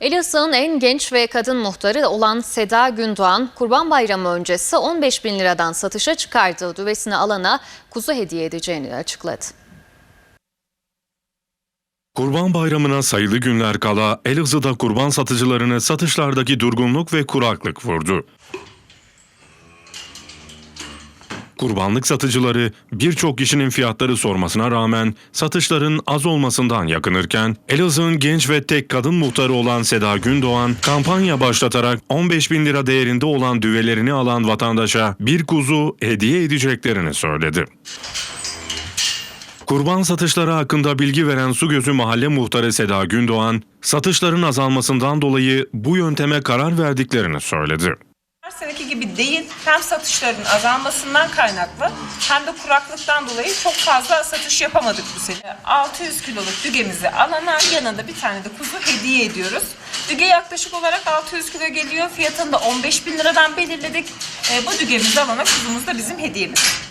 Elazığ'ın en genç ve kadın muhtarı olan Seda Gündoğan, Kurban Bayramı öncesi 15 bin liradan satışa çıkardığı düvesini alana kuzu hediye edeceğini açıkladı. Kurban Bayramı'na sayılı günler kala Elazığ'da kurban satıcılarını satışlardaki durgunluk ve kuraklık vurdu. Kurbanlık satıcıları birçok kişinin fiyatları sormasına rağmen satışların az olmasından yakınırken Elazığ'ın genç ve tek kadın muhtarı olan Seda Gündoğan kampanya başlatarak 15 bin lira değerinde olan düvelerini alan vatandaşa bir kuzu hediye edeceklerini söyledi. Kurban satışları hakkında bilgi veren Sugözü Mahalle Muhtarı Seda Gündoğan, satışların azalmasından dolayı bu yönteme karar verdiklerini söyledi. Her seneki gibi değil, hem satışların azalmasından kaynaklı hem de kuraklıktan dolayı çok fazla satış yapamadık bu sene. 600 kiloluk dügemizi alana yanında bir tane de kuzu hediye ediyoruz. Düge yaklaşık olarak 600 kilo geliyor. Fiyatını da 15 bin liradan belirledik. E, bu dügemizi alana kuzumuz da bizim hediyemiz.